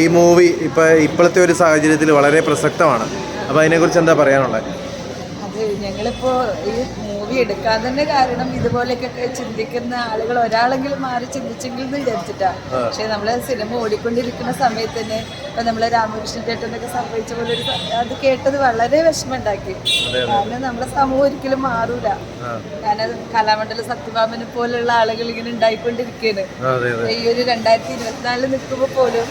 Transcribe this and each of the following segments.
ഈ മൂവി ഇപ്പൊ ഇപ്പോഴത്തെ ഒരു സാഹചര്യത്തിൽ വളരെ പ്രസക്തമാണ്. അപ്പൊ അതിനെക്കുറിച്ച് എന്താ പറയാനുള്ളത് അത് ഞങ്ങളിപ്പോ ഈ മൂവി എടുക്കാൻ തന്നെ കാരണം ഇതുപോലെയൊക്കെ ചിന്തിക്കുന്ന ആളുകൾ ഒരാളെങ്കിലും മാറി ചിന്തിച്ചെങ്കിൽ എന്ന് വിചാരിച്ചിട്ടാ. പക്ഷെ നമ്മൾ സിനിമ ഓടിക്കൊണ്ടിരിക്കുന്ന സമയത്ത് തന്നെ ഇപ്പൊ നമ്മളെ രാമകൃഷ്ണൻ ചേട്ടനൊക്കെ സംഭവിച്ച പോലെ ഒരു അത് കേട്ടത് വളരെ വിഷമമുണ്ടാക്കി. കാരണം നമ്മളെ സമൂഹം ഒരിക്കലും മാറൂല. കാരണം കലാമണ്ഡല സത്യഭാമനെ പോലുള്ള ആളുകൾ ഇങ്ങനെ ഉണ്ടായിക്കൊണ്ടിരിക്കുകയാണ് ഈ ഒരു രണ്ടായിരത്തി ഇരുപത്തിനാലിൽ നിൽക്കുമ്പോൾ പോലും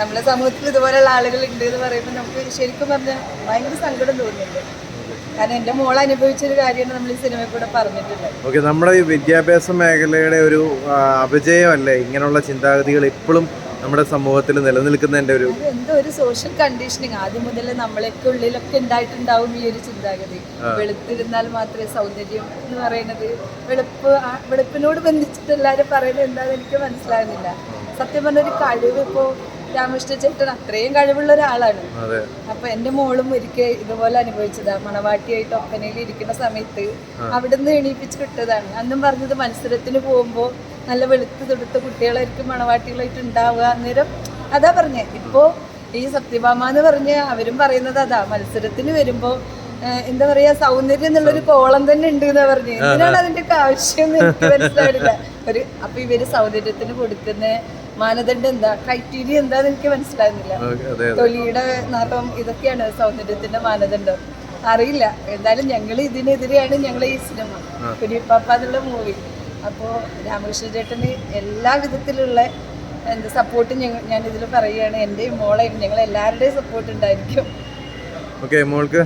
നമ്മുടെ സമൂഹത്തിൽ ഇതുപോലെയുള്ള ആളുകൾ ഉണ്ട് എന്ന് പറയുമ്പോൾ നമുക്ക് ശരിക്കും പറഞ്ഞാൽ ഭയങ്കര സങ്കടം തോന്നുന്നുണ്ട്. കാരണം എന്റെ മോൾ അനുഭവിച്ചൊരു കാര്യമാണ് നമ്മൾ ഈ സിനിമയിൽ കൂടെ പറഞ്ഞിട്ടുള്ളത്. ഓക്കെ നമ്മുടെ ഈ വിദ്യാഭ്യാസ മേഖലയുടെ ഒരു അപജയമല്ലേ ഇങ്ങനെയുള്ള ചിന്താഗതികൾ ഇപ്പോഴും നമ്മുടെ സമൂഹത്തിൽ നിലനിൽക്കുന്നതിന്റെ ഒരു എന്തോ ഒരു സോഷ്യൽ കണ്ടീഷനിങ് ആദ്യം മുതൽ നമ്മളൊക്കെ ഉള്ളിലൊക്കെ ഉണ്ടായിട്ടുണ്ടാവും ഈ ഒരു ചിന്താഗതി. വെളുത്തിരുന്നാൽ മാത്രമേ സൗന്ദര്യം എന്ന് പറയുന്നത് വെളുപ്പ് വെളുപ്പിനോട് ബന്ധിച്ചിട്ട് എല്ലാവരും പറയുന്നത് എന്താണെന്ന് എനിക്ക് മനസ്സിലാകുന്നില്ല. സത്യം പറഞ്ഞ ഒരു കഴിവ് ഇപ്പോൾ രാമകൃഷ്ണ ചേട്ടൻ അത്രയും കഴിവുള്ള ഒരാളാണ്. അപ്പൊ എന്റെ മോളും ഒരിക്കൽ ഇതുപോലെ അനുഭവിച്ചതാ. മണവാട്ടിയായിട്ട് ഒപ്പനയിൽ ഇരിക്കുന്ന സമയത്ത് അവിടുന്ന് എണീപ്പിച്ച് കിട്ടതാണ് അന്നും പറഞ്ഞത് മത്സരത്തിന് പോകുമ്പോ നല്ല വെളുത്ത് തൊടുത്ത കുട്ടികളായിരിക്കും മണവാട്ടികളായിട്ട് ഉണ്ടാവുക അന്നേരം അതാ പറഞ്ഞേ. ഇപ്പോ ഈ സത്യഭാമ എന്ന് പറഞ്ഞ അവരും പറയുന്നത് അതാ. മത്സരത്തിന് വരുമ്പോ എന്താ പറയാ സൗന്ദര്യം എന്നുള്ളൊരു കോളം തന്നെ ഉണ്ട് എന്ന് പറഞ്ഞു. എന്തിനാണ് അതിന്റെ ഒക്കെ ആവശ്യം എന്ന് എനിക്ക് മനസ്സിലായില്ല ഒരു അപ്പൊ ഇവർ സൗന്ദര്യത്തിന് കൊടുക്കുന്ന മാനദണ്ഡം എന്താ? ക്രൈറ്റീരിയ എന്താന്ന് എനിക്ക് മനസ്സിലാകുന്നില്ല അതെ തൊലിയുടെ നിറം ഇതൊക്കെയാണ് സൗന്ദര്യത്തിന്റെ മാനദണ്ഡം. അറിയില്ല. എന്തായാലും ഞങ്ങൾ ഇതിനെതിരെയാണ് ഞങ്ങൾ ഈ സിനിമ. കുരിപ്പാപ്പ എന്നുള്ള മൂവി അപ്പോൾ രാമകൃഷ്ണ ചേട്ടന് എല്ലാ വിധത്തിലുള്ള എന്താ സപ്പോർട്ടും ഞങ്ങൾ ഞാൻ ഇതിൽ പറയുകയാണ്. എന്റെയും മോളെയും ഞങ്ങൾ എല്ലാവരുടെയും സപ്പോർട്ട് ഉണ്ടായിരിക്കും. ഓക്കെ മോൾക്ക്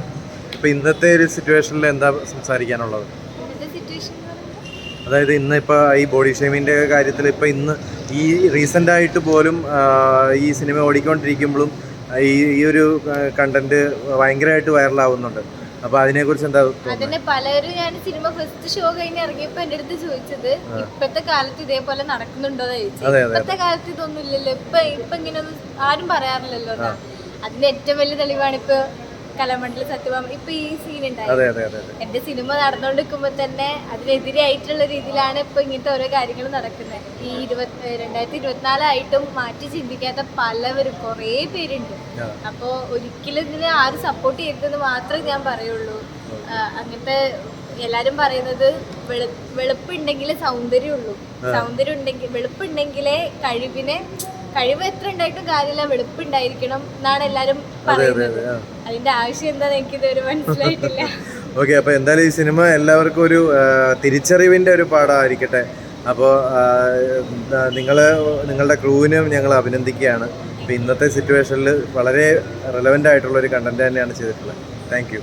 ഇപ്പൊ ഇന്നത്തെ ഒരു സിറ്റുവേഷനിൽ എന്താ സംസാരിക്കാനുള്ളത്? അതായത് ഇന്ന് ഇപ്പൊ ഈ ബോഡി ഷേമിന്റെ കാര്യത്തിൽ ഇപ്പൊ ഇന്ന് ഈ റീസെന്റായിട്ട് പോലും ഈ സിനിമ ഓടിക്കൊണ്ടിരിക്കുമ്പോഴും ഈ ഈ ഒരു കണ്ടന്റ് ഭയങ്കരമായിട്ട് വൈറലാവുന്നുണ്ട്. അപ്പൊ അതിനെക്കുറിച്ച് എന്താ അതിനെ പലരും ഞാൻ സിനിമ ഫസ്റ്റ് ഷോ കഴിഞ്ഞ് ഇറങ്ങിയപ്പോ എന്റെ അടുത്ത് ചോദിച്ചത് ഇപ്പത്തെ കാലത്ത് ഇതേപോലെ നടക്കുന്നുണ്ടോ. ഇപ്പത്തെ കാലത്ത് ഇതൊന്നും ഇല്ലല്ലോ. ഇപ്പൊ ഇപ്പൊ ഇങ്ങനെയൊന്നും ആരും പറയാറില്ലല്ലോ. അതിന്റെ ഏറ്റവും വലിയ തെളിവാണ് ഇപ്പൊ കലമണ്ഡല സത്യഭാമ ഇപ്പൊ ഈ സീൻ ഉണ്ടായിരുന്നു അതെ അതെ അതെ അതെ. എന്റെ സിനിമ നടന്നുകൊണ്ടിരിക്കുമ്പോ തന്നെ അതിനെതിരായിട്ടുള്ള രീതിയിലാണ് ഇപ്പൊ ഇങ്ങനത്തെ ഓരോ കാര്യങ്ങൾ നടക്കുന്നത് ഈ ഇരുപത്തി രണ്ടായിരത്തി ഇരുപത്തിനാലായിട്ടും മാറ്റി ചിന്തിക്കാത്ത പലവരും കുറേ പേരുണ്ട്. അപ്പൊ ഒരിക്കലും ഇതിനെ ആരും സപ്പോർട്ട് ചെയ്തെന്ന് മാത്രമേ ഞാൻ പറയുള്ളൂ. അങ്ങനത്തെ എല്ലാരും പറയുന്നത് വെളുപ്പ് വെളുപ്പുണ്ടെങ്കിലേ സൗന്ദര്യമുള്ളൂ സൗന്ദര്യം ഉണ്ടെങ്കിൽ വെളുപ്പുണ്ടെങ്കിലേ കഴിവിനെ കഴിവ് എത്ര ഉണ്ടായിട്ടും കാര്യമില്ല വെളുപ്പുണ്ടായിരിക്കണം എന്നാണ് എല്ലാരും പറയുന്നത്. അതിന്റെ ആവശ്യം എന്താന്ന് എനിക്കിതുവരെ മനസ്സിലായിട്ടില്ല. ഓക്കെ അപ്പോൾ എന്തായാലും ഈ സിനിമ എല്ലാവർക്കും ഒരു തിരിച്ചറിവിന്റെ തിരിച്ചറിവിന്റെ ഒരു പാഠമായിരിക്കട്ടെ അപ്പോൾ നിങ്ങൾ നിങ്ങളുടെ ക്രൂവിനും ഞങ്ങൾ അഭിനന്ദിക്കുകയാണ്. അപ്പോൾ ഇന്നത്തെ സിറ്റുവേഷനിൽ വളരെ റെലവന്റ് ആയിട്ടുള്ള ഒരു കണ്ടന്റ് തന്നെയാണ് ചെയ്തിട്ടുള്ളത്. Thank you